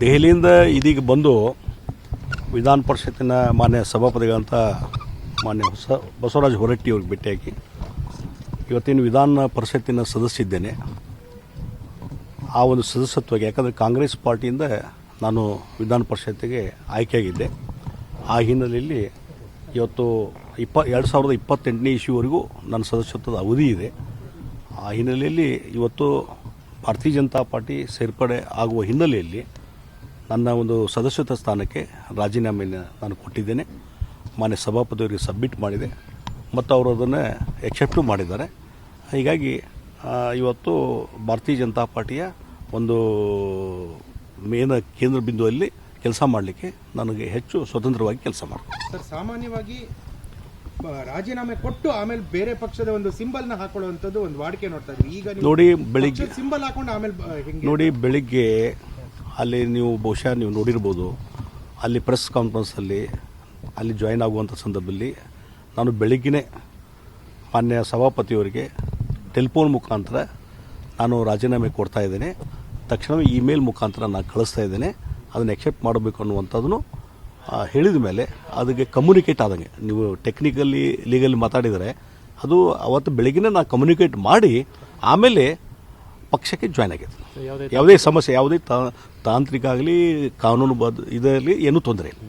ದೆಹಲಿಯಿಂದ ಇದೀಗ ಬಂದು ವಿಧಾನ ಪರಿಷತ್ತಿನ ಮಾನ್ಯ ಸಭಾಪತಿಗಳಂತ ಮಾನ್ಯ ಹೊಸ ಬಸವರಾಜ ಹೊರಟ್ಟಿ ಅವ್ರಿಗೆ ಭೇಟಿಯಾಗಿ ಇವತ್ತಿನ ವಿಧಾನ ಪರಿಷತ್ತಿನ ಸದಸ್ಯ ಇದ್ದೇನೆ ಆ ಒಂದು ಸದಸ್ಯತ್ವಕ್ಕೆ ಯಾಕಂದರೆ ಕಾಂಗ್ರೆಸ್ ಪಾರ್ಟಿಯಿಂದ ನಾನು ವಿಧಾನ ಪರಿಷತ್ತಿಗೆ ಆಯ್ಕೆಯಾಗಿದ್ದೆ. ಆ ಹಿನ್ನೆಲೆಯಲ್ಲಿ ಇವತ್ತು ಇಪ್ಪ ಎರಡು ಸಾವಿರದ ಇಪ್ಪತ್ತೆಂಟನೇ ಇಶ್ಯೂವರೆಗೂ ನನ್ನ ಸದಸ್ಯತ್ವದ ಅವಧಿ ಇದೆ. ಆ ಹಿನ್ನೆಲೆಯಲ್ಲಿ ಇವತ್ತು ಭಾರತೀಯ ಜನತಾ ಪಾರ್ಟಿ ಸೇರ್ಪಡೆ ಆಗುವ ಹಿನ್ನೆಲೆಯಲ್ಲಿ ನನ್ನ ಒಂದು ಸದಸ್ಯತ್ವ ಸ್ಥಾನಕ್ಕೆ ರಾಜೀನಾಮೆಯನ್ನು ನಾನು ಕೊಟ್ಟಿದ್ದೇನೆ. ಮಾನ್ಯ ಸಭಾಪತಿಯವರಿಗೆ ಸಬ್ಮಿಟ್ ಮಾಡಿದೆ. ಮತ್ತು ಅವರು ಅದನ್ನು ಎಕ್ಸೆಪ್ಟು ಮಾಡಿದ್ದಾರೆ. ಹೀಗಾಗಿ ಇವತ್ತು ಭಾರತೀಯ ಜನತಾ ಪಾರ್ಟಿಯ ಒಂದು ಮೇನ ಕೇಂದ್ರ ಬಿಂದುವಲ್ಲಿ ಕೆಲಸ ಮಾಡಲಿಕ್ಕೆ ನನಗೆ ಹೆಚ್ಚು ಸ್ವತಂತ್ರವಾಗಿ ಕೆಲಸ ಮಾಡ್ತೀನಿ. ಸರ್, ಸಾಮಾನ್ಯವಾಗಿ ರಾಜೀನಾಮೆ ಕೊಟ್ಟು ಆಮೇಲೆ ಬೇರೆ ಪಕ್ಷದ ಒಂದು ಸಿಂಬಲ್ನ ಹಾಕೊಳ್ಳುವಂತದ್ದು ಒಂದು ವಾಡಿಕೆ ನೋಡ್ತಾ ಇದ್ವಿ. ಈಗ ನೀವು ನೋಡಿ ಬೆಳಿಗ್ಗೆ ಸಿಂಬಲ್ ಹಾಕೊಂಡು ಆಮೇಲೆ ಬ- ಹೆಂಗೆ ನೋಡಿ ಬೆಳಿಗ್ಗೆ ಅಲ್ಲಿ ನೀವು ಬಹುಶಃ ನೀವು ನೋಡಿರ್ಬೋದು ಅಲ್ಲಿ ಪ್ರೆಸ್ ಕಾನ್ಫರೆನ್ಸ್ ಅಲ್ಲಿ ಅಲ್ಲಿ ಜಾಯಿನ್ ಆಗುವಂಥ ಸಂದರ್ಭದಲ್ಲಿ ನಾನು ಬೆಳಿಗ್ಗೆ ಮಾನ್ಯ ಸಭಾಪತಿಯವರಿಗೆ ಟೆಲಿಫೋನ್ ಮುಖಾಂತರ ನಾನು ರಾಜೀನಾಮೆ ಕೊಡ್ತಾ ಇದ್ದೇನೆ. ತಕ್ಷಣವೇ ಇಮೇಲ್ ಮುಖಾಂತರ ನಾನು ಕಳಿಸ್ತಾ ಇದ್ದೇನೆ. ಅದನ್ನು ಎಕ್ಸೆಪ್ಟ್ ಮಾಡಬೇಕು ಅನ್ನುವಂಥದ್ದನ್ನು ಹೇಳಿದ ಮೇಲೆ ಅದಕ್ಕೆ ಕಮ್ಯುನಿಕೇಟ್ ಆದಂಗೆ. ನೀವು ಟೆಕ್ನಿಕಲಿ ಲೀಗಲಿ ಮಾತಾಡಿದರೆ ಅದು ಅವತ್ತು ಬೆಳಗ್ಗೆನೇ ನಾನು ಕಮ್ಯುನಿಕೇಟ್ ಮಾಡಿ ಆಮೇಲೆ ಪಕ್ಷಕ್ಕೆ ಜಾಯ್ನ್ ಆಗಿದೆ ಯಾವುದೇ ಸಮಸ್ಯೆ ಯಾವುದೇ ತಾ- ತಾಂತ್ರಿಕ ಆಗಲಿ ಕಾನೂನು ಬದ್ ಇದರಲ್ಲಿ ಏನೂ ತೊಂದರೆ ಇಲ್ಲ.